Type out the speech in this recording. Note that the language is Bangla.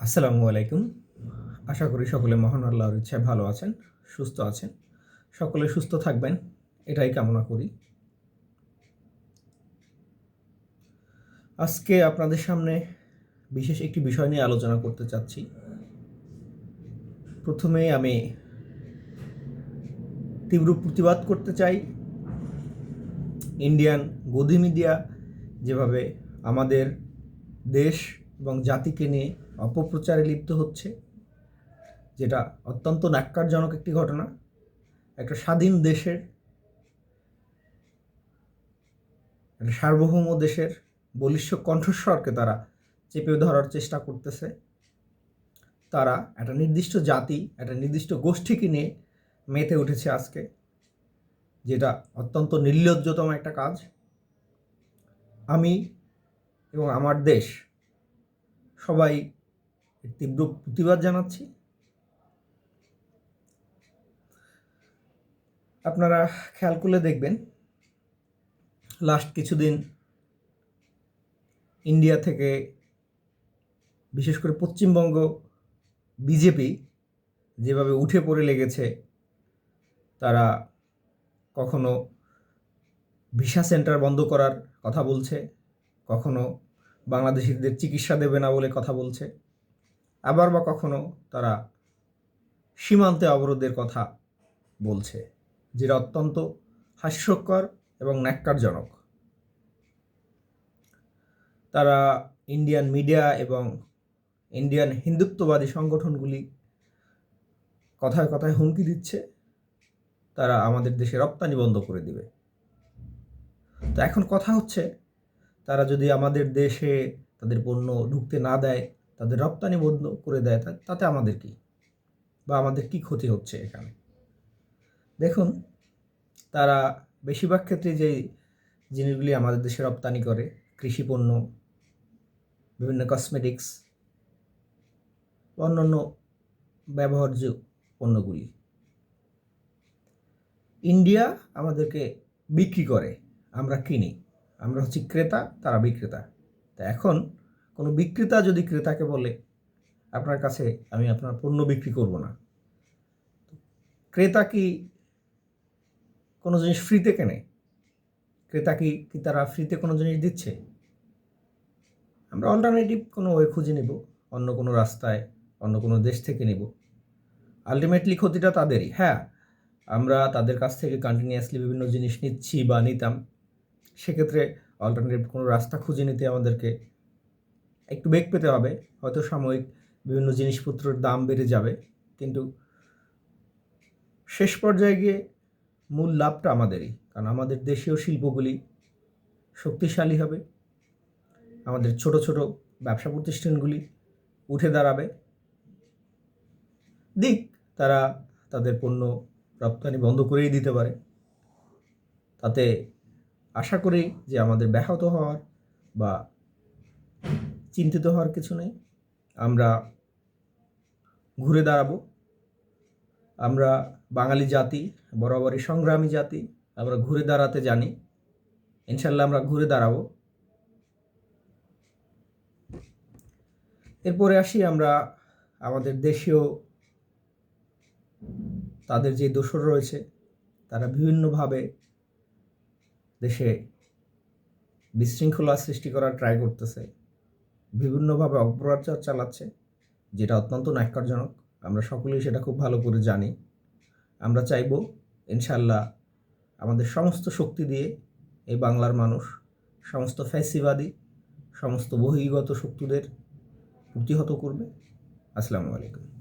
আসসালামু আলাইকুম। আশা করি সকলে মহান আল্লাহর ইচ্ছায় ভালো আছেন, সুস্থ আছেন। সকলে সুস্থ থাকবেন, এটাই কামনা করি। আজকে আপনাদের সামনে বিশেষ একটি বিষয় নিয়ে আলোচনা করতে চাচ্ছি। প্রথমে আমি তীব্র প্রতিবাদ করতে চাই। ইন্ডিয়ান গদি মিডিয়া যেভাবে আমাদের দেশ এবং জাতিকে নিয়ে অপপ্রচারে লিপ্ত হচ্ছে, যেটা অত্যন্ত ন্যাক্কারজনক একটি ঘটনা, একটা স্বাধীন দেশের, একটা সার্বভৌম দেশের বলিষ্ঠ কণ্ঠস্বরকে তারা চেপে ধরার চেষ্টা করতেছে। তারা একটা নির্দিষ্ট জাতি, একটা নির্দিষ্ট গোষ্ঠীকে নিয়ে মেতে উঠেছে আজকে, যেটা অত্যন্ত নির্লজ্জতম একটা কাজ। আমি এবং আমার দেশ সবাই তীব্র প্রতিবাদ জানাচ্ছি। আপনারা খেয়াল করলে দেখবেন লাস্ট কিছুদিন ইন্ডিয়া থেকে, বিশেষ করে পশ্চিমবঙ্গ বিজেপি যেভাবে উঠে পড়ে লেগেছে, তারা কখনো ভিসা সেন্টার বন্ধ করার কথা বলছে, কখনো বাংলাদেশিদের চিকিৎসা দেবে না বলে কথা বলছে। আবার বা কখনো তারা সীমান্তে অবরোধের কথা বলছে, যেটা অত্যন্ত হাস্যকর এবং ন্যাক্কারজনক। তারা ইন্ডিয়ান মিডিয়া এবং ইন্ডিয়ান হিন্দুত্ববাদী সংগঠনগুলি কথায় কথায় হুমকি দিচ্ছে, তারা আমাদের দেশে রপ্তানি বন্ধ করে দিবে। তো এখন কথা হচ্ছে, তারা যদি আমাদের দেশে তাদের পণ্য ঢুকতে না দেয় তাদের রপ্তানি বন্ধ করে দেয় তাতে আমাদের কি? বা আমাদের কি ক্ষতি হচ্ছে এখানে? দেখুন, তারা বেশিরভাগ ক্ষেত্রে যে জিনিসগুলি আমাদের দেশে রপ্তানি করে, কৃষি পণ্য, বিভিন্ন কসমেটিক্স অন্যান্য ব্যবহার্য পণ্যগুলি। ইন্ডিয়া আমাদেরকে বিক্রি করে, আমরা কিনি। আমরা হচ্ছি ক্রেতা, তারা বিক্রেতা। তা এখন কোনো বিক্রেতা যদি ক্রেতাকে বলে, আপনার কাছে আমি আপনার পণ্য বিক্রি করব না। ক্রেতা কি কোনো জিনিস ফ্রিতে কেনে? ক্রেতা কি কি তারা ফ্রিতে কোনো জিনিস দিচ্ছে? আমরা অল্টারনেটিভ কোনো ওয়ে খুঁজে নেব, অন্য কোনো রাস্তায়, অন্য কোনো দেশ থেকে নেব। আলটিমেটলি ক্ষতিটা তাদেরই। হ্যাঁ আমরা তাদের কাছ থেকে কন্টিনিউয়াসলি বিভিন্ন জিনিস নিচ্ছি বা নিতাম। সেক্ষেত্রে অল্টারনেটিভ কোনো রাস্তা খুঁজে নিতে আমাদেরকে একটু বেগ পেতে হবে, হয়তো সাময়িক বিভিন্ন জিনিসপত্রের দাম বেড়ে যাবে, কিন্তু শেষ পর্যায়ে গিয়ে মূল লাভটা আমাদেরই, কারণ আমাদের দেশীয় শিল্পগুলি শক্তিশালী হবে, আমাদের ছোট ছোট ব্যবসা প্রতিষ্ঠানগুলি উঠে দাঁড়াবে। দিক, তারা তাদের পণ্য রপ্তানি বন্ধ করেই দিতে পারে। তাতে আশা করি যে আমাদের ব্যাহত হওয়ার বা চিন্তিত হওয়ার কিছু নেই। আমরা ঘুরে দাঁড়াবো। আমরা বাঙালি জাতি, বরাবরই সংগ্রামী জাতি, আমরা ঘুরে দাঁড়াতে জানি। ইনশাল্লাহ আমরা ঘুরে দাঁড়াবো। এরপরে আসি আমরা আমাদের দেশীয়, তাদের যে দোসর রয়েছে, তারা বিভিন্নভাবে দেশে বিশৃঙ্খলা সৃষ্টি করার ট্রাই করতেছে। বিভিন্নভাবে অপপ্রচার চালাচ্ছে, যেটা অত্যন্ত ন্যাক্কারজনক, আমরা সকলেই সেটা খুব ভালো করে জানি। আমরা চাইব ইনশাল্লাহ আমাদের সমস্ত শক্তি দিয়ে এই বাংলার মানুষ, সমস্ত ফ্যাসিবাদী, সমস্ত বহির্গত শক্তিদের প্রতিহত করবে। আসসালামু আলাইকুম।